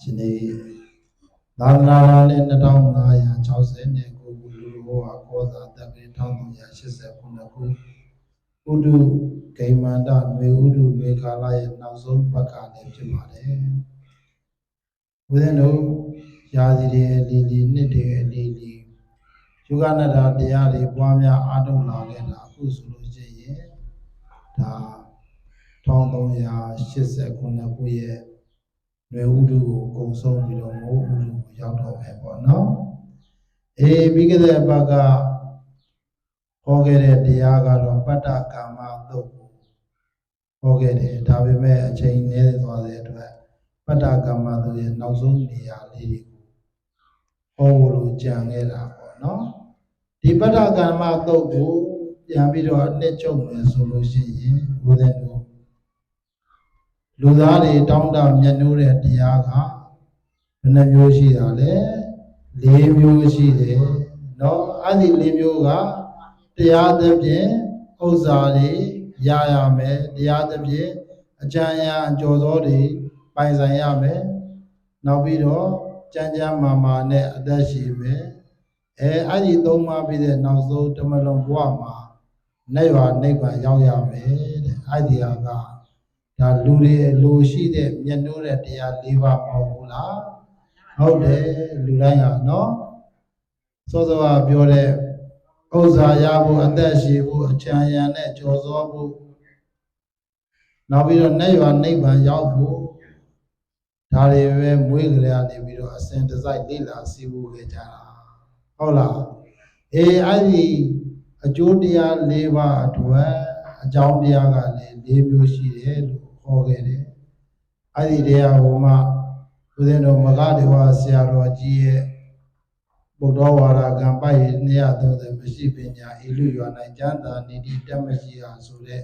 ရှင်နေသာသနာတော်နဲ့2560နဲ့ကိုကူလူဘောဟာကောဇာတပ်ပြီး1389ခုဥဒုဂိမန္တနွေဥဒုမေကာလရဲ့နောက်ဆုံးဘက်ကလည်းဖြစ်ပါတယ်ဝိသင်တို့ရာဇီတွေအလီလီနှစ်တွေအလီလီယုဂနတ္တတရားတွေပွားများအားထုတ်လာခဲ့တာအခုဆိုလို့ရှိရင်ဒါ1389ခုရဲ့ နွေဥဒုကိုကုံဆုံးပြီးတော့မိုးဥဒုကိုရောက်တော့မယ်ပေါ့နော်အေးပြီးခဲ့တဲ့ဘက်ကဟောခဲ့တဲ့တရားကတော့ပတ္တကာမသုတ်ကိုဟောခဲ့တယ်ဒါပေမဲ့အချိန်နည်းသွားတဲ့အတွက်ပတ္တကာမသုတ်ရဲ့နောက်ဆုံးနေရာလေးတွေကိုဟောဖို့လိုကြံခဲ့တာပေါ့နော်ဒီပတ္တကာမသုတ်ကိုပြန်ပြီးတော့အနှစ်ချုပ်မယ်ဆိုလို့ရှိရင်ဘုရားတို့ လူသားတွေတောင်းတမြတ်နိုးတဲ့တရားကဘယ်နှမျိုးရှိတာလဲ၄မျိုးရှိတယ်เนาะအဲ့ဒီ၄မျိုးကတရားသဖြင့်ဥစ္စာတွေရရမယ်တရားသဖြင့်အကျဉ်းရအကျော်စောတွေပိုင်ဆိုင်ရမယ်နောက်ပြီးတော့ကြမ်းကြမ်းမာမာနဲ့အသက်ရှိမယ်အဲအဲ့ဒီသုံးပါးပြီးတဲ့နောက်ဆုံးတမလုံးဘဝမှာနေရွာနိဗ္ဗာန်ရောက်ရမယ်တဲ့အဲ့ဒီဟာက ဒါလူတွေလူရှိတဲ့မျက်နှိုးတဲ့တရား၄ပါးမဟုတ်ဘူးလားဟုတ်တယ်လူတိုင်းဟာနော်စောစောကပြောတဲ့ဥစ္စာရဖို့အသက်ရှိဖို့အချမ်းရံနဲ့ကြော်စောဖို့နောက်ပြီးတော့နေရွာနိဗ္ဗာန်ရောက်ဖို့ဒါတွေပဲမွေးကြရနေပြီးတော့အစဉ်တစိုက်လိလာစီးဖို့ခဲ့ကြတာဟုတ်လားအေးအဲ့ဒီအကျိုးတရား၄ပါးအတွက် အကြောင်းတရားကလည်း၄မျိုးရှိတယ်လို့ဟောခဲ့တယ်အဲ့ဒီတရားဟိုမှာဦးဇင်းတော်မဂဒေဝဆရာတော်ကြီးရဲ့ဘုဒ္ဓဝါဒကံပိုက်230မရှိပညာဤလူရွာ၌ကျမ်းသာနေတိတက်မရှိဟာဆိုတဲ့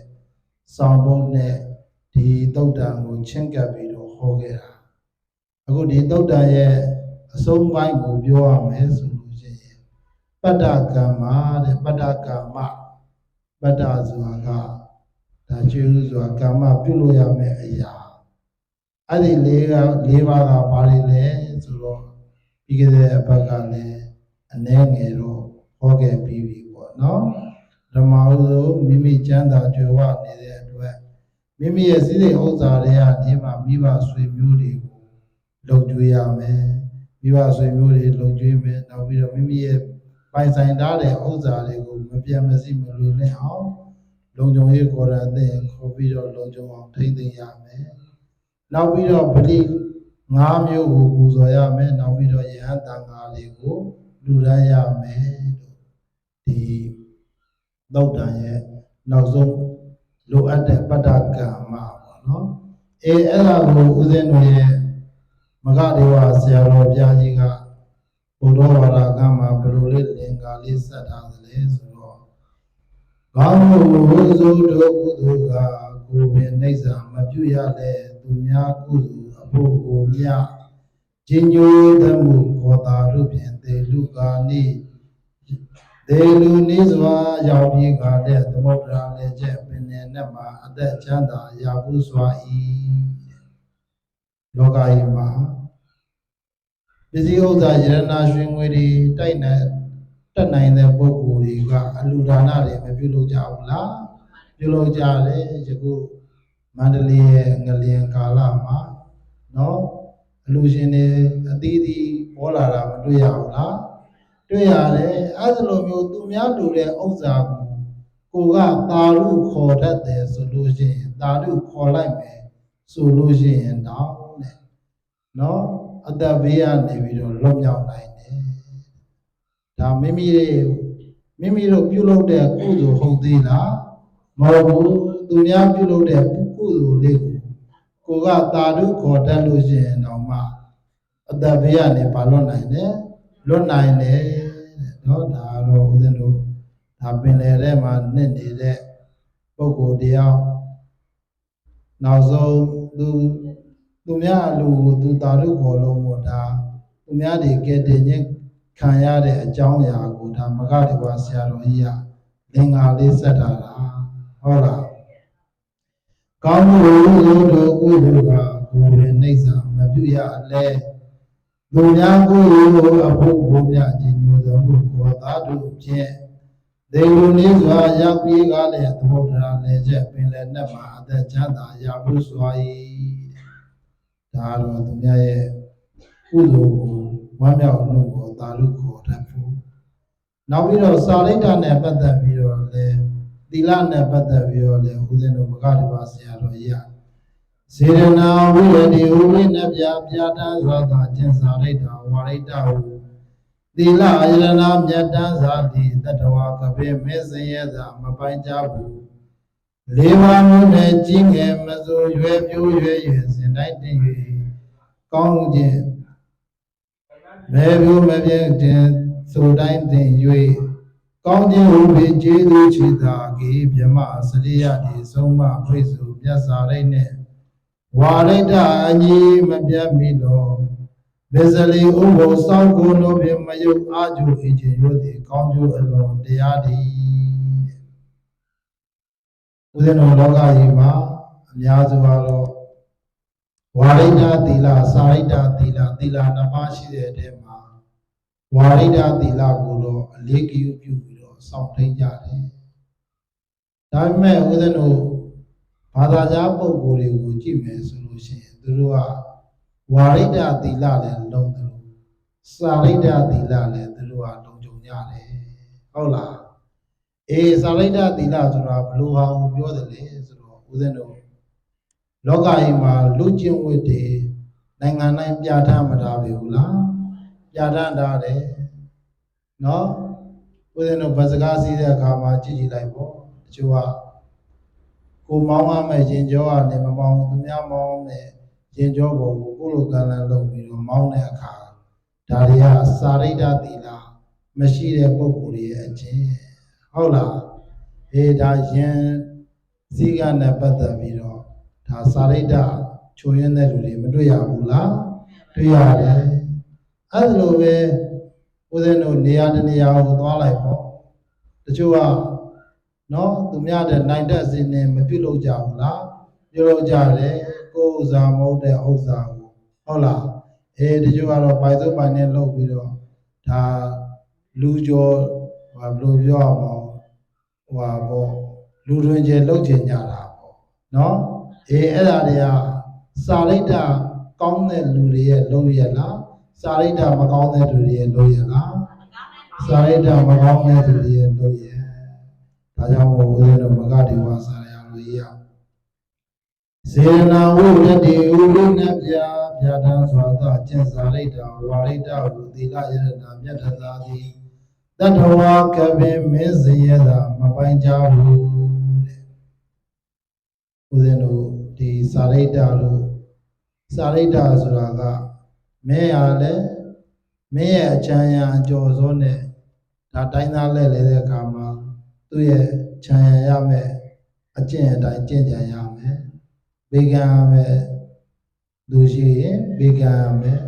ဆောင်းပုံးနဲ့ဒီတုတ်တံကိုချင်းကပ်ပြီးတော့ဟောခဲ့တာအခုဒီတုတ်တံရဲ့အဆုံးပိုင်းကိုပြောရမယ်ဆိုလို့ရှိရင်ပတ္တကမ္မတဲ့ပတ္တကမ္မ ပတ္တဆိုတာကဒါကျေးဇူးဆိုတာကမ္မပြုလို့ရမယ့်အရာအဲ့ဒီလေးကလေးပါးကဘာတွေလဲဆိုတော့ပြီးခဲ့တဲ့အပတ်ကလည်းအနည်းငယ်တော့ဟောခဲ့ပြီးပြီပေါ့နော်ဓမ္မဥသောမိမိကျမ်းသာကြွယ်ဝနေတဲ့အတွက်မိမိရဲ့စိစိတ်ဥစ္စာတွေကနေမှမိဘဆွေမျိုးတွေကိုလုံကျွေးရမယ်မိဘဆွေမျိုးတွေလုံကျွေးမယ်နောက်ပြီးတော့မိမိရဲ့ ပိုင်ဆိုင်ထားတဲ့ဥစ္စာတွေကိုမပြတ်မစီမလွေနဲ့အောင်လုံခြုံရေးကိုယ်တိုင်သိရင်ခေါ်ပြီးတော့လုံခြုံအောင်ထိမ့်သိမ်းရမယ်နောက်ပြီးတော့ဗလိငါးမျိုးကိုပူဇော်ရမယ်နောက်ပြီးတော့ယဟန်တန်ဃာတွေကိုလူရရမယ်လို့ဒီသုတ်တန်ရဲ့နောက်ဆုံးလိုအပ်တဲ့ပတ္တကမ္မပေါ့နော်အဲအဲ့ဒါကိုဦးဇင်းတို့ရဲ့မဂဒေဝဆရာတော်ဘုရားကြီးက ဘုဒ္ဓဝါဒကမှာဘယ်လိုလေးသင်္ကာလေးစက်ထားသလဲဆိုတော့ဘာလို့ဘုဇုတို့ကုသိုလ်ကကိုယ်ပင်နှိမ့်စာမပြုရလဲသူများကုသိုလ်အဖို့ကိုမြကျင်ညိုသမှုခေါ်တာတို့ဖြင့်တေလူကာနိတေလူနိစွာရောက်ပြီးကတဲ့သမုဒ္ဒရာလည်းကျက်ပင်နဲ့နဲ့မှာအသက်ချမ်းသာရဘူးစွာဤလောကကြီးမှာ ပစ္စည်းဥစ္စာယရနာရွှေငွေတွေတိုက်နိုင်တက်နိုင်တဲ့ပုဂ္ဂိုလ်တွေကအလူဒါနတွေမပြုလုပ်ကြဘူးလားပြုလုပ်ကြတယ်ယခုမန္တလေးရဲ့ငလျင်ကာလမှာနော်အလူရှင်တွေအသီးသီးပေါ်လာတာမတွေ့ရဘူးလားတွေ့ရတယ်အဲဒါလိုမျိုးသူများလူတဲ့ဥစ္စာကိုကိုကတာရုခေါ်တတ်တယ်ဆိုလို့ရှိရင်တာရုခေါ်လိုက်မယ်ဆိုလို့ရှိရင်တော့တဲ့နော် အတ္တဘေးကနေပြီးတော့လွတ်မြောက်နိုင်တယ်ဒါမိမိတွေမိမိတို့ပြုလုပ်တဲ့ကုသိုလ်ဟုတ်သေးလားမဟုတ်ဘူးသူများပြုလုပ်တဲ့ကုသိုလ်လေးကိုကိုကတာရုခေါ်တတ်လို့ရှိရင်တော့မှအတ္တဘေးကနေပါလွတ်နိုင်တယ်လွတ်နိုင်တယ်တဲ့နော်ဒါတော့ဦးဇင်းတို့ဒါပင်လယ်ထဲမှာနှစ်နေတဲ့ပုဂ္ဂိုလ်တယောက်နောက်ဆုံးသူ သူများလူကိုသူတာရုခေါ်လို့မို့ဒါသူများတွေကဲတင်ချင်းခံရတဲ့အကြောင်းအရာကိုဒါမဂ္ဂဒေဝဆရာတော်ကြီးကလင်္ကာလေးဆက်ထားတာဟုတ်လားကောင်းမှုတို့ကုသိုလ်ကကိုယ်ရဲ့နှိမ့်စာမပြုရလဲသူများကိုယ်ကိုအဖို့ဘုရားအခြင်းညိုတော်မူကိုသာတို့ဖြင့်ဒေလူနည်းစွာရောက်ပြီးကားလည်းသမုဒ္ဒရာလည်းချက်ပင်လည်းနှက်မှာအသက်ချမ်းသာရဖို့စွာ၏ ဒါတော့သူများရဲ့ကုသိုလ်ကိုဝမ်းမြောက်လို့ကိုသာလို့ခေါ်တတ်ဖို့နောက်ပြီးတော့စာရိတ္တနဲ့ပတ်သက်ပြီးတော့လည်းသီလနဲ့ပတ်သက်ပြီးတော့လည်းဦးဇင်းတို့မဂ္ဂဒီပါဆရာတော်ကြီးကစေရနာဝိရတိဥပိနပြပြတာစွာသာကျင့်စာရိတ္တဝါရိတ္တဟုသီလအယရနာမြတ်တန်းစာတိတတဝကပိမေစင်ရသာမပိုင်ကြဘူးလေးပါးမျိုးနဲ့ကြီးငယ်မစိုးရွယ်ပြိုးရွယ်ရွယ်စ ဉ်တိုင်းတည်၍ကောင်းခြင်းမဲပြိုးမပြည့်တဲ့ဆိုတိုင်းတင်၍ကောင်းခြင်းဟူပြီးကျေးဇူးချီတာကေမြမစရိယတိဆုံးမဖိတ်စုမြတ်စာရိတ်နဲ့ဝါရိတအညီမပြတ်မိတော့မေဇလီဥဘုစောင်းကိုလိုဖြင့်မယုတ်အာကျုအခြင်းရိုသည်ကောင်းကျိုးအလွန်တရားတည်းဦးဇင်းတော်လောကကြီးမှာအများစုကတော့ ဝါရိတသီလစာရိတသီလသီလနှစ်ပါးရှိတဲ့အထဲမှာဝါရိတသီလကိုတော့အလေးဂရုပြုပြီးတော့စောင့်ထိန်ကြတယ်ဒါပေမဲ့ဦးဇင်းတို့ဘာသာကြားပုဂ္ဂိုလ်တွေကိုကြည့်မယ်ဆိုလို့ရှိရင်သူတို့ကဝါရိတသီလလည်းလုံးတယ်လို့စာရိတသီလလည်းသူတို့ကလုံးကြုံကြတယ်ဟုတ်လားအေးစာရိတသီလဆိုတာဘယ်လိုဟာကိုပြောတယ်လဲဆိုတော့ဦးဇင်းတို့ လောကကြီးမှာလူကျင့်ဝတ်တွေနိုင်ငံတိုင်းပြဋ္ဌာန်းမထားပြီဘူးလားပြဋ္ဌာန်းထားတယ်နော်ဦးဇင်းတို့ဗစကားစီးတဲ့အခါမှာကြည့်ကြည့်လိုက်ပေါ့တချို့ကကိုမောင်းရမယ့်ရင်ကြောကနေမမောင်းသူများမောင်းတဲ့ရင်ကြောပုံကိုကိုလိုကံလန်းလုပ်ပြီးတော့မောင်းတဲ့အခါဒါတွေကစာရိတ္တသီလမရှိတဲ့ပုံကိုယ်ရဲ့အချင်းဟုတ်လားအေးဒါရင်စည်းကမ်းနဲ့ပတ်သက်ပြီးတော့ ဒါစာရိတ္တချိုးရင်းတဲ့လူတွေမတွေ့ရဘူးလားတွေ့ရတယ်အဲ့ဒါလိုပဲဦးဇင်းတို့နေရာတနေရာကိုသွားလိုက်ပေါ့တချို့ကနော်သူများတဲ့နိုင်တဲ့စင်းနဲ့မပြုတ်လို့ကြဘူးလားပြုတ်လို့ကြတယ်ကိုယ်ဥစ္စာမဟုတ်တဲ့ဥစ္စာကိုဟုတ်လားအေးတချို့ကတော့ပိုင်စုပ်ပိုင်နဲ့လုပ်ပြီးတော့ဒါလူကျော်ဘာလို့ပြောအောင်ဟိုဟာပေါ့လူတွင်ကျလုပ်ကျင်ကြတာပေါ့နော် အေးအဲ့ဒါတွေကစာရိတ္တကောင်းတဲ့လူတွေရဲ့လုပ်ရလားစာရိတ္တမကောင်းတဲ့လူတွေရဲ့လုပ်ရလားစာရိတ္တမကောင်းတဲ့လူတွေရဲ့လုပ်ရဒါကြောင့်မို့ဦးဇင်းတို့မဂ္ဂဒီဝါစာရလို့ရစေနာဝိရတိဥရိနပြပြဋ္ဌာန်းစွာသောအကျင့်စာရိတ္တဝါရိတ္တဟုသီလယရဏမြတ်တသာသည်တတဝါကပိမင်းစရသာမပိုင်ကြဘူးတဲ့ဦးဇင်းတို့ ဒီစာရိတ္တလို့စာရိတ္တဆိုတာကမင်းရလဲမင်းရဲ့အချမ်းရအကျော်စောနဲ့ဒါတိုင်းသားလဲလဲတဲ့အခါမှာသူ့ရဲ့ခြံရရမယ်အကျင့်အတိုင်းကျင့်ကြံရမယ်ဘေကံရမယ်လူရှိရင်ဘေကံရမယ်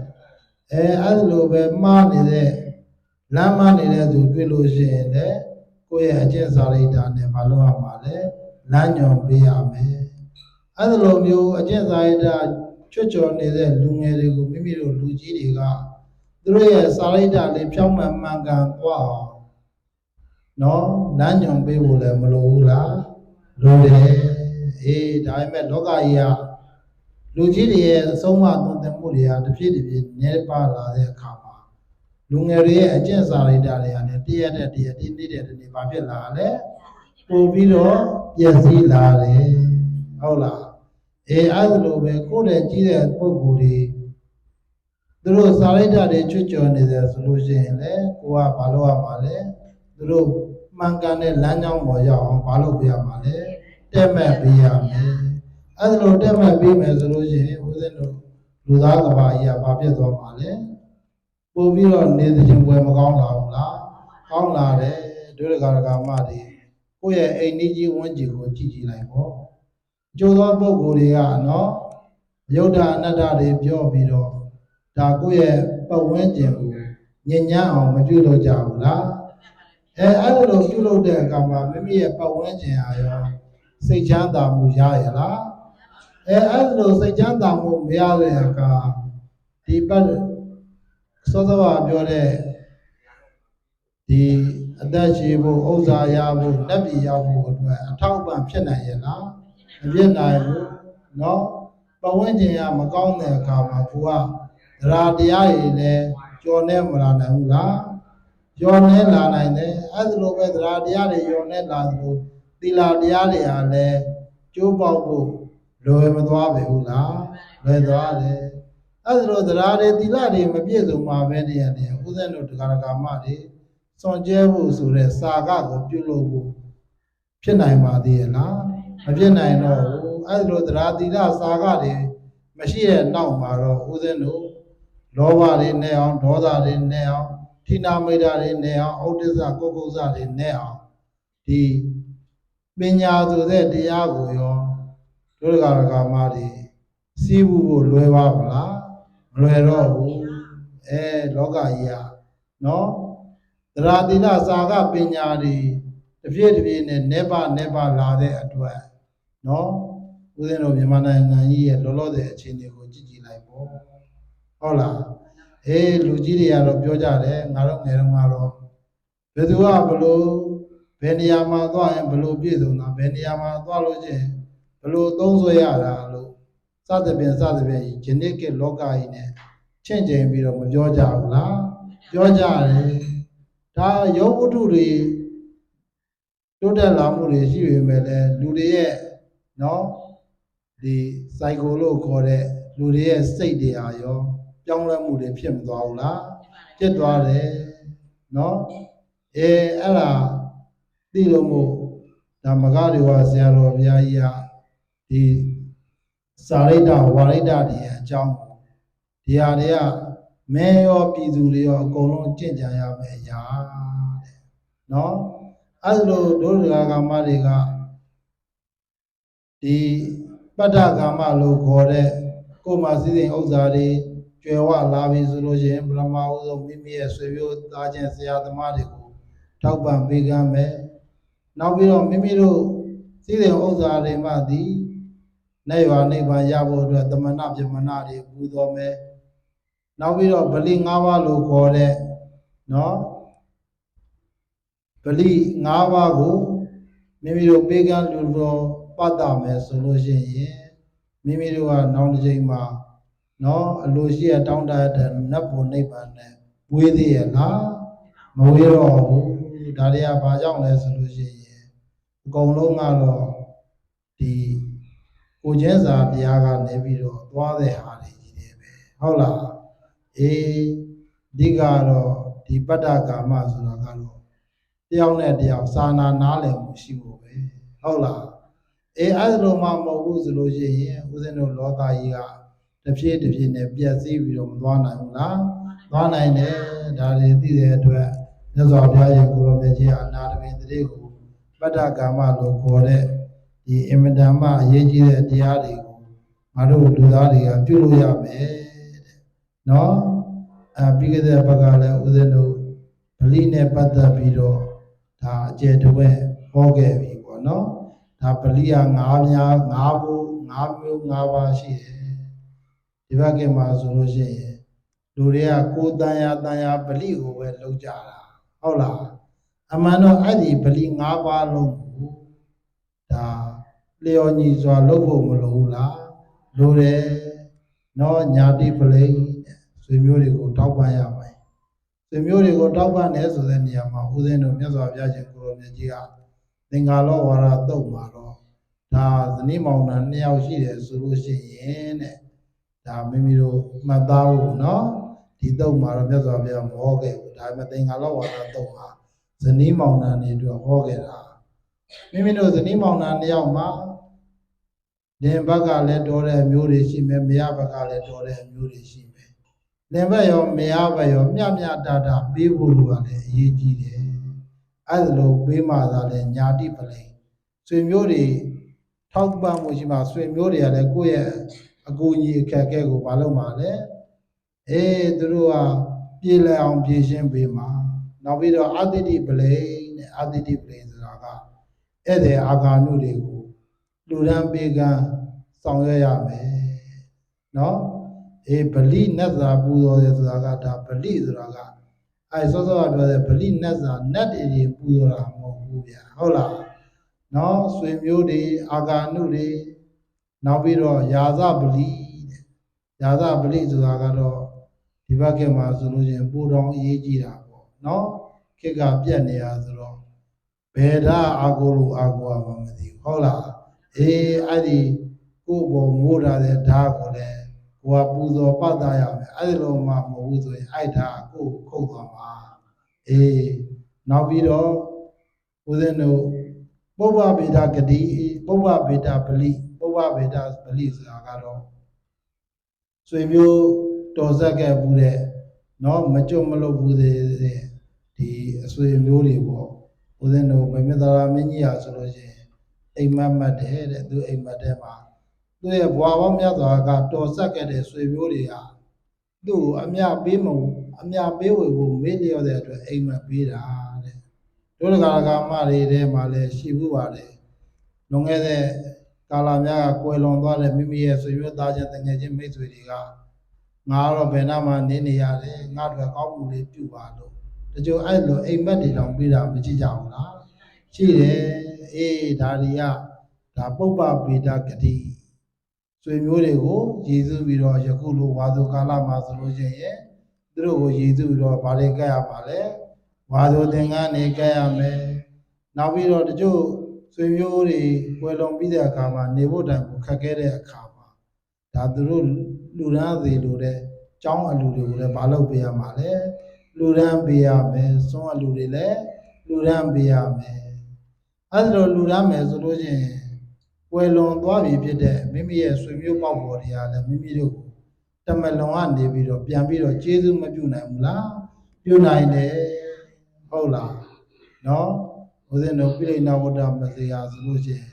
အဲအဲ့လိုပဲမှားနေတဲ့လမ်းမနေတဲ့သူတွေ့လို့ရှိရင်လည်းကိုယ့်ရဲ့အကျင့်စာရိတ္တနဲ့မလုပ်ရမှာလဲလမ်းညွန်ပေးရမယ် အဲ့လိုမျိုးအကျင့်စာရိတ္တချွတ်ချော်နေတဲ့လူငယ်တွေကိုမိမိတို့လူကြီးတွေကသူတို့ရဲ့စာရိတ္တလေးဖြောင်းမှန်မှန်ကန်သွားအောင်နော်လမ်းညွန်ပေးဖို့လည်းမလိုဘူးလားလိုတယ်အေးဒါပေမဲ့လောကကြီးကလူကြီးတွေရဲ့အဆုံးအမသွန်သင်မှုတွေကတစ်ဖြည်းတစ်ဖြည်းနည်းပါလာတဲ့အခါမှာလူငယ်တွေရဲ့အကျင့်စာရိတ္တတွေကလည်းတရက်တဲ့တရက်ဒီနေ့တဲ့ဒီနေ့ဘာဖြစ်လာလဲပို့ပြီးတော့ပျက်စီးလာတယ်ဟုတ်လား အေးအဲ့လိုပဲကိုယ့်ရဲ့ကြီးတဲ့ပုံကိုယ်တွေသူတို့စာရိတ္တတွေချွတ်ချော်နေတယ်ဆိုလို့ရှိရင်လေကိုကဘာလုပ်ရမှာလဲသူတို့မှန်ကန်တဲ့လမ်းကြောင်းပေါ်ရောက်အောင်ဘာလုပ်ပြရမှာလဲတက်မဲ့ပေးရမယ်အဲ့ဒါလိုတက်မဲ့ပေးမယ်ဆိုလို့ရှိရင်ဦးဇင်းတို့လူသားကဘာကြီးကဘာဖြစ်သွားမှာလဲပို့ပြီးတော့နေသခြင်းပွဲမကောင်းလာဘူးလားကောင်းလာတယ်ဒုရကရကမတွေကိုယ့်ရဲ့အိမ်ကြီးကြီးဝန်းကျင်ကိုကြည့်ကြည့်လိုက်ပေါ့ ကျိုးသောပုဂ္ဂိုလ်တွေကနော်ယုဒ္ဓအနတ္တတွေပြောပြီးတော့ဒါကိုယ့်ရဲ့ပတ်ဝန်းကျင်ကိုညဉ့်ညမ်းအောင်မပြုလုပ်ကြဘူးလားအဲအဲ့လိုပြုလုပ်တဲ့အခါမှာမိမိရဲ့ပတ်ဝန်းကျင်အားရောစိတ်ချမ်းသာမှုရရလားအဲအဲ့လိုစိတ်ချမ်းသာမှုမရတဲ့အခါဒီပတ်စောစောကပြောတဲ့ဒီအသက်ရှည်ဖို့ဥစ္စာရဖို့လက်ပြည်ရောက်ဖို့အတွက်အထောက်အပံ့ဖြစ်နိုင်ရဲ့လား မဖြစ်နိုင်ဘူးเนาะပဝန်းကျင်ကမကောင်းတဲ့အခါမှာကိုကသရာတရားတွေလည်းကြော်နေမလာနိုင်ဘူးလားကြော်နေလာနိုင်တယ်အဲ့ဒါလိုပဲသရာတရားတွေကြော်နေလာသလိုသီလတရားတွေဟာလည်းကျိုးပေါက်ဖို့လွယ်မသွားပဲဘူးလားလွယ်သွားတယ်အဲ့ဒါလိုသရာတွေသီလတွေမပြည့်စုံပါပဲနေရတယ်ဥစဉ်တို့တရားကာမတွေစွန့်ကြဲဖို့ဆိုတဲ့စာကကိုပြုလုပ်ဖို့ဖြစ်နိုင်ပါသေးရဲ့လား မဖြစ်နိုင်တော့ဘူးအဲ့ဒါလိုသရာသီလစာကတွေမရှိတဲ့နောက်မှာတော့ဥစဉ်တို့လောဘတွေနဲ့အောင်ဒေါသတွေနဲ့အောင်ဌိနာမိတ်တာတွေနဲ့အောင်ဩဒိစ္စကုက္ကုဇတွေနဲ့အောင်ဒီပညာဆိုတဲ့တရားကိုရောဒုရကရကမတွေစီးဘူးဖို့လွယ်ပါမလားမလွယ်တော့ဘူးအဲလောကကြီးอ่ะเนาะသရတိလစာကပညာတွေ တစ်ပြေးတစ်ပြေးနဲ့နေပါနေပါလာတဲ့အတွက်နော်ဦးဇင်းတို့မြန်မာနိုင်ငံကြီးရဲ့လောလောဆယ်အခြေအနေကိုကြည့်ကြည့်လိုက်ပေါ့ဟုတ်လားအေးလူကြီးတွေကတော့ပြောကြတယ်ငါတို့ငယ်တုန်းကတော့ဘယ်သူကဘလို့ဘယ်နေရာမှာသွားရင်ဘလို့ပြည့်စုံတာဘယ်နေရာမှာသွားလို့ချင်းဘလို့သုံးဆွဲရတာလို့စသဖြင့်စသဖြင့်ဂျနစ်ကလောကကြီးနဲ့ချင့်ချိန်ပြီးတော့မပြောကြဘူးလားပြောကြတယ်ဒါရုပ်ဝတ္ထုတွေ တိုးတက်လာမှုတွေရှိပေမဲ့လည်းလူတွေရဲ့နော်ဒီစိုက်ကိုလို့ခေါ်တဲ့လူတွေရဲ့စိတ်တွေဟာရောပြောင်းလဲမှုတွေဖြစ်မသွားဘူးလားဖြစ်သွားတယ်နော်အဲအဲ့ဒါသိလို့မို့ဒါမကားတွေဝဆရာတော်ဘုရားကြီးကဒီစာရိတ္တဝါရိတ္တတွေရဲ့အကြောင်းဒီဟာတွေကမဲရောပြည်သူတွေရောအကုန်လုံးကြင့်ကြံရမယ်အရာတဲ့နော် အဲ့လိုဒုရဂါမတွေကဒီပတ္တကာမလို့ခေါ်တဲ့ကိုယ်မှာစည်းစိမ်ဥစ္စာတွေကျွယ်ဝလာပြီဆိုလို့ရှိရင်ပရမဥဆုံးမိမိရဲ့ဆွေမျိုးသားချင်းဆရာသမားတွေကိုထောက်ပံ့ပေးကမ်းမယ်နောက်ပြီးတော့မိမိတို့စည်းစိမ်ဥစ္စာတွေမှသည်နေရွာနိဗ္ဗာန်ရဖို့အတွက်တမနာပြမနာတွေပူတော်မယ်နောက်ပြီးတော့ဗလိ၅ပါးလို့ခေါ်တဲ့နော် ဗလိ၅ပါးကိုမိမိတို့ပေးကမ်းလူတော်ပတ်တာမယ်ဆိုလို့ရှိရင်မိမိတို့ကနောက်တစ်ချိန်မှာနော်အလိုရှိရတောင်းတတဲ့နတ်ဘုံနိဗ္ဗာန်နဲ့ဝေးသေးရလားမဝေးတော့ဘူးဒါတွေကဘာကြောင့်လဲဆိုလို့ရှိရင်အကုန်လုံးကတော့ဒီကိုကျင်းစာတရားကနေပြီးတော့သွားတဲ့ဟာတွေကြီးတယ်ပဲဟုတ်လားအေးဒီကတော့ဒီပတ္တကာမဆိုတာကတော့ တယောက်နဲ့တယောက်စာနာနားလည်မှုရှိဖို့ပဲဟုတ်လားအေးအဲ့ဒါလိုမှမဟုတ်ဘူးဆိုလို့ရှိရင်ဦးဇင်းတို့လောကကြီးကတစ်ဖြည်းတစ်ဖြည်းနဲ့ပြည့်စည်ပြီးတော့မသွားနိုင်ဘူးလားသွားနိုင်တယ်ဒါတွေသိတဲ့အတွက်မြတ်စွာဘုရားရဲ့ကိုရောမြတ်ကြီးအနာတပင်တရေကိုပတ္တကာမလို့ခေါ်တဲ့ဒီအင်မတန်မှအရေးကြီးတဲ့တရားတွေကိုငါတို့လူသားတွေကပြုလို့ရမယ်တဲ့နော်အပြီးခဲ့တဲ့ဘက်ကလည်းဦးဇင်းတို့ဗလိနဲ့ပတ်သက်ပြီးတော့ ဒါအကျယ်တဝဲဟောခဲ့ပြီပေါ့နော်ဒါဗလိက၅များ၅ဘု၅မျိုး၅ပါးရှိတယ်ဒီဘက်ကမှာဆိုလို့ရှိရင်လူတွေကကိုယ်တန်ရာတန်ရာဗလိကိုပဲလောက်ကြတာဟုတ်လားအမှန်တော့အဲ့ဒီဗလိ၅ပါးလုံးကိုဒါလျော်ညီစွာလုပ်ဖို့မလိုဘူးလားလိုတယ်နော်ညာတိပလိဆွေမျိုးတွေကိုတောက်ပန်ရ မယ်ဆွေမျိုးတွေကိုတောက်ပန်တယ်ဆိုတဲ့နေရာမှာဦးဇင်းတို့မြတ်စွာဘုရားရှင်ကိုရောမြတ်ကြီးကသင်္ကာလောဝါဒတုတ်မှာတော့ဒါဇနီးမောင်နှံနှစ်ယောက်ရှိတယ်ဆိုလို့ရှိရင်တဲ့ဒါမိမိတို့မှတ်သားဖို့နော်ဒီတုတ်မှာတော့မြတ်စွာဘုရားမဟောခဲ့ဘူးဒါပေမဲ့သင်္ကာလောဝါဒတုတ်မှာဇနီးမောင်နှံတွေအတွက်ဟောခဲ့တာမိမိတို့ဇနီးမောင်နှံနှစ်ယောက်မှာလင်ဘက်ကလည်းတော်တဲ့အမျိုးတွေရှိမယ်မရဘက်ကလည်းတော်တဲ့အမျိုးတွေရှိမယ် လင်ဘက်ရောမရဘက်ရောမျှမျှတတပေးဖို့လိုရတယ်အရေးကြီးတယ်အဲ့ဒါလို့ပေးမှသာလဲညာတိပလိဆွေမျိုးတွေထောက်ပံ့မှုရှိမှဆွေမျိုးတွေကလည်းကိုယ့်ရဲ့အကူအညီအခက်အခဲကိုမလုပ်ပါနဲ့အေးသူတို့ကပြေလည်အောင်ဖြည့်ရှင်းပေးမှာနောက်ပြီးတော့အတ္တိပလိနဲ့အတ္တိပလိဆိုတာကဧည့်သည်အာဂါနုတွေကိုလူရန်ပေးကမ်းဆောင်ရွက်ရမယ်နော် အေးဗလိနတ်သာပူဇော်တယ်ဆိုတာကဒါဗလိဆိုတာကအဲစောစောကပြောတဲ့ဗလိနတ်သာနတ်တွေပူဇော်တာမဟုတ်ဘူးဗျာဟုတ်လားနော်ဆွေမျိုးတွေအာဂါနုတွေနောက်ပြီးတော့ယာဇဗလိတဲ့ယာဇဗလိဆိုတာကတော့ဒီဘက်ကမှာဆိုလို့ချင်းပူတော်အရေးကြီးတာပေါ့နော်ခေတ်ကပြက်နေရဆိုတော့ဘယ်ဓာအာကိုလို့အာကိုရမှမသိဘူးဟုတ်လားအေးအဲ့ဒီကိုယ့်ဘောမိုးထားတဲ့ဓာတ်ကိုလည်း ကိုကပူဇော်ပတ်သားရမယ်အဲ့ဒီလိုမှမဟုတ်ဘူးဆိုရင်အဲ့ဓာတ်ကိုယ့်ခုတ်သွားမှာအေးနောက်ပြီးတော့ဦးဇင်းတို့ပုဗ္ဗဗေဒဂတိပုဗ္ဗဗေဒပလိပုဗ္ဗဗေဒပလိဆိုတာကတော့ဆွေမျိုးတော်ဆက်ခဲ့ဘူးတဲ့နော်မကြွမလို့ဘူးတဲ့ဒီအဆွေမျိုးတွေပေါ့ဦးဇင်းတို့ဗိမသရာမင်းကြီးဟာဆိုလို့ရှိရင်အိမ်မက်မတ်တယ်တဲ့သူအိမ်မက်တဲ့မှာ သူရဲ့ဘွာပေါင်းများစွာကတော်ဆက်ခဲ့တဲ့ဆွေမျိုးတွေကသူ့ကိုအမြပေးမဟုတ်အမြပေးဝေဖို့မေ့လျော့တဲ့အတွက်အိမ်မက်ပေးတာတဲ့တို့တကာကမတွေထဲမှာလည်းရှိဘူးပါတယ်လွန်ခဲ့တဲ့ကာလများကကွယ်လွန်သွားတဲ့မိမိရဲ့ဆွေမျိုးသားချင်းတငယ်ချင်းမိတ်ဆွေတွေကငါတော့ဘယ်နာမှနေနေရတယ်ငါတို့ကောင်းမှုလေးပြုပါလို့တချို့အဲ့လိုအိမ်မက်တွေတောင်ပေးတာမကြည့်ကြဘူးလားရှိတယ်အေးဒါတွေကဒါပုပ္ပဗေဒဂတိ ဆွေမျိုးတွေကိုရည်စူးပြီးတော့ယခုလိုဝါဆိုကာလမှာဆိုလို့ရှိရင်သူတို့ကိုရည်စူးပြီးတော့ဗာတွေကဲရပါလဲဝါဆိုသင်္ကန်းနေကဲရမယ်နောက်ပြီးတော့တချို့ဆွေမျိုးတွေကွယ်လွန်ပြီးတဲ့အခါမှာနေဖို့တိုင်ကိုခက်ခဲတဲ့အခါမှာဒါသူတို့လူရန်သေးလို့တဲ့ကျောင်းအလူတွေကိုလည်းမလုပ်ပေးရမှာလဲလူရန်ပေးရမယ်စွန့်အလူတွေလည်းလူရန်ပေးရမယ်အဲ့ဒါလိုလူရန်မယ်ဆိုလို့ရှိရင် ကွယ်လွန်သွားပြီဖြစ်တဲ့မိမိရဲ့ဆွေမျိုးပေါက်ပေါ်တွေကလည်းမိမိတို့ကိုတမလွန်ကနေပြီးတော့ပြန်ပြီးတော့ကျေးဇူးမပြုနိုင်ဘူးလားပြုနိုင်တယ်ဟုတ်လားနော်ဦးဇင်းတို့ပြိဋိနာဝတ္တမစေယဆိုလို့ရှိရင်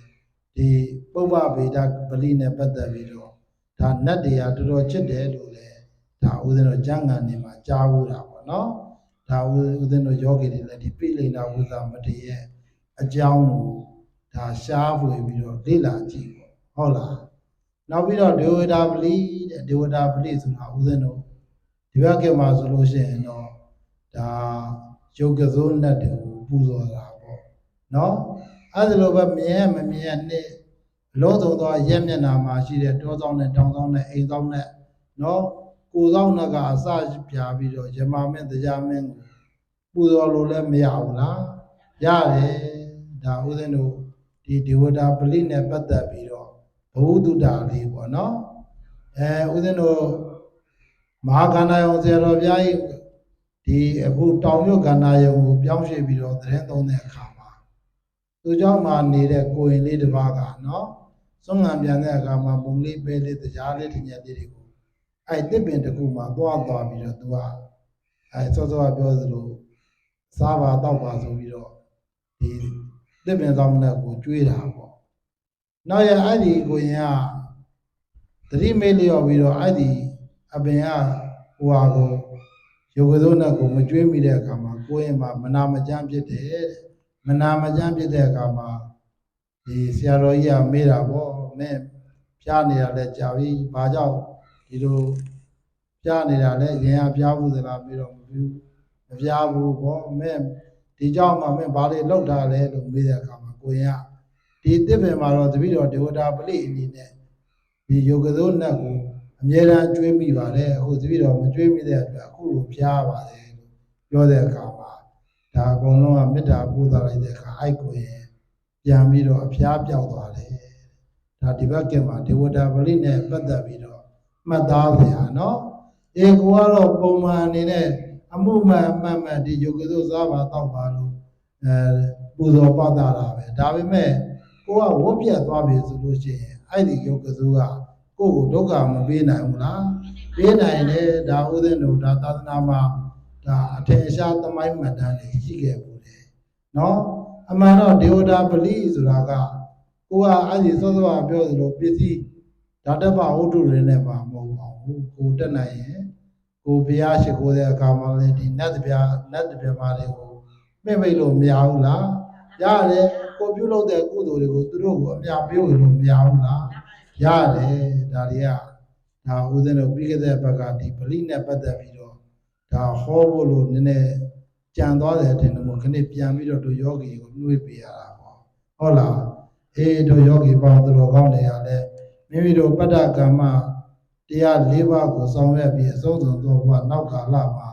ဒီပုဗ္ဗဗေဒပလိနဲ့ပတ်သက်ပြီးတော့ဒါနတ်တွေကတော်တော်ချစ်တယ်လို့လေဒါဦးဇင်းတို့ကျမ်းဂန်နေမှာကြားဘူးတာပေါ့နော်ဒါဦးဦးဇင်းတို့ယောဂီတွေလည်းဒီပြိဋိနာဝတ္တမတေရဲ့အကြောင်းကို ဒါရှားဖွေပြီးတော့လေ့လာကြည့်ပေါ့ဟုတ်လားနောက်ပြီးတော့ဒေဝတာပလိတဲ့ဒေဝတာပလိဆိုတာဦးဇင်းတို့ဒီဘက်ကမှာဆိုလို့ရှိရင်တော့ဒါယုတ်ကစိုးနတ်တွေကိုပူဇော်တာပေါ့နော်အဲ့ဒါလိုပဲမြင်ရမမြင်ရနဲ့လောဆုံးသောရက်မျက်နာမှာရှိတဲ့တောဆောင်နဲ့တောင်ဆောင်နဲ့အိမ်ဆောင်နဲ့နော်ကိုဆောင်နဲ့ကအစပြာပြီးတော့ယမမင်းတရားမင်းကိုပူဇော်လို့လည်းမရဘူးလားရတယ်ဒါဦးဇင်းတို့ ဒီဒေဝတာပလိနဲ့ပတ်သက်ပြီးတော့ဘဝတုတာလေးပေါ့နော်အဲဦးဇင်းတို့မဟာကန္နာယုံဆရာတော်ဘုရားကြီးဒီအခုတောင်မြို့ကန္နာယုံကိုပြောင်းရွှေ့ပြီးတော့သတင်းသုံးတဲ့အခါမှာသူเจ้าမှာနေတဲ့ကိုရင်လေးတစ်ပါးကနော်စွန့်ငံပြန်တဲ့အခါမှာပုံလေးပဲလေးတရားလေးတင်ရလေးတွေကိုအဲ့တစ်ပင်တစ်ခုမှာသွားသွားပြီးတော့သူကအဲစောစောကပြောသလိုစားပါတော့ပါဆိုပြီးတော့ဒီ တစ်ပင်ဆောင်တဲ့ကိုကျွေးတာပေါ့နောက်ရအဲ့ဒီကိုရင်ကသတိမေးလျော့ပြီးတော့အဲ့ဒီအပင်ကဟိုဟာကိုယောဂသောနဲ့ကိုမကျွေးမိတဲ့အခါမှာကိုရင်မှာမနာမကျမ်းဖြစ်တယ်တဲ့မနာမကျမ်းဖြစ်တဲ့အခါမှာဒီဆရာတော်ကြီးကမေးတာပေါ့မင်းဖျားနေတာလဲကြာပြီဘာကြောင့်ဒီလိုဖျားနေတာလဲရင်ကဖျားဘူးသလားပြီးတော့မပြီးမဖျားဘူးပေါ့မင်း ဒီကြောင့်မှမင်းဘာတွေလောက်တာလဲလို့မေးတဲ့အခါမှာကိုရင်ကဒီတစ်ပင်မှာတော့တပိတော်ဒေဝတာပလိအနေနဲ့ဒီယောဂသောနတ်ကိုအမြဲတမ်းကျွေးမိပါတယ်ဟိုတပိတော်မကျွေးမိတဲ့အတွက်အခုလိုဖျားပါတယ်လို့ပြောတဲ့အခါမှာဒါအကုန်လုံးကမေတ္တာပို့သလိုက်တဲ့အခါအိုက်ကိုရင်ပြန်ပြီးတော့အဖျားပြောက်သွားတယ်ဒါဒီဘက်ကမှာဒေဝတာပလိနဲ့ပတ်သက်ပြီးတော့မှတ်သားဗျာနော်အေကိုကတော့ပုံမှန်အနေနဲ့ အမှုမှန်အမှန်မှန်ဒီယောဂသောစားပါတော့ပါလို့အဲပူဇော်ပတ်တာတာပဲဒါပေမဲ့ကိုကဝတ်ပြတ်သွားပြီဆိုလို့ရှိရင်အဲ့ဒီယောဂသောကကိုယ့်ကိုဒုက္ခမပေးနိုင်ဘူးလားပေးနိုင်တယ်ဒါဥဒင်းတို့ဒါသာသနာမှာဒါအထင်ရှားသမိုင်းမှတ်တမ်းတွေရှိခဲ့ဘူးတယ်နော်အမှန်တော့ဒေဝတာပလိဆိုတာကကိုကအဲ့ဒီစောစောကပြောသလိုပစ္စည်းဓာတ္တပဝတ္ထုတွေနဲ့မှမဟုတ်ပါဘူးကိုတက်နိုင်ရင် ကိုဘုရားရှိခိုးတဲ့အခါမှာလည်းဒီနတ်တပြားနတ်တပြားမာတွေကိုမြင့်မိတ်လို့မရဘူးလားရတယ်ကိုပြုလုပ်တဲ့ကုသိုလ်တွေကိုသူတို့ကိုအမြပေးလို့မရဘူးလားရတယ်ဒါတွေကဒါဦးဇင်းတို့ပြီးခဲ့တဲ့ဘက်ကဒီပလိနဲ့ပတ်သက်ပြီးတော့ဒါဟောဖို့လို့နည်းနည်းကြံသွားတယ်ထင်တယ်မို့ခဏပြန်ပြီးတော့တို့ယောဂီကိုနှွေးပေးရတာပေါ့ဟုတ်လားအေးတို့ယောဂီပေါင်းသူတော်ကောင်းတွေကလည်းမိမိတို့ပတ္တကမ္မ တရား၄ပါးကိုဆောင်ရွက်ပြီးအဆုံးစွန်သောဘုရားနောက်ကာလမှာ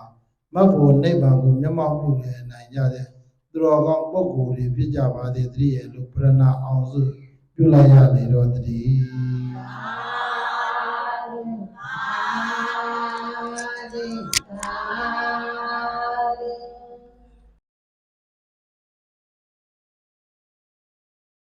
မတ်ဖို့နိဗ္ဗာန်ကိုမျက်မှောက်ပြုလည်နိုင်ကြတဲ့သူတော်ကောင်းပုဂ္ဂိုလ်တွေဖြစ်ကြပါသည်တည်းရဲ့လို့ပြရဏအောင်စုပြုလိုက်ရလေတော့တည်းအာသာသာ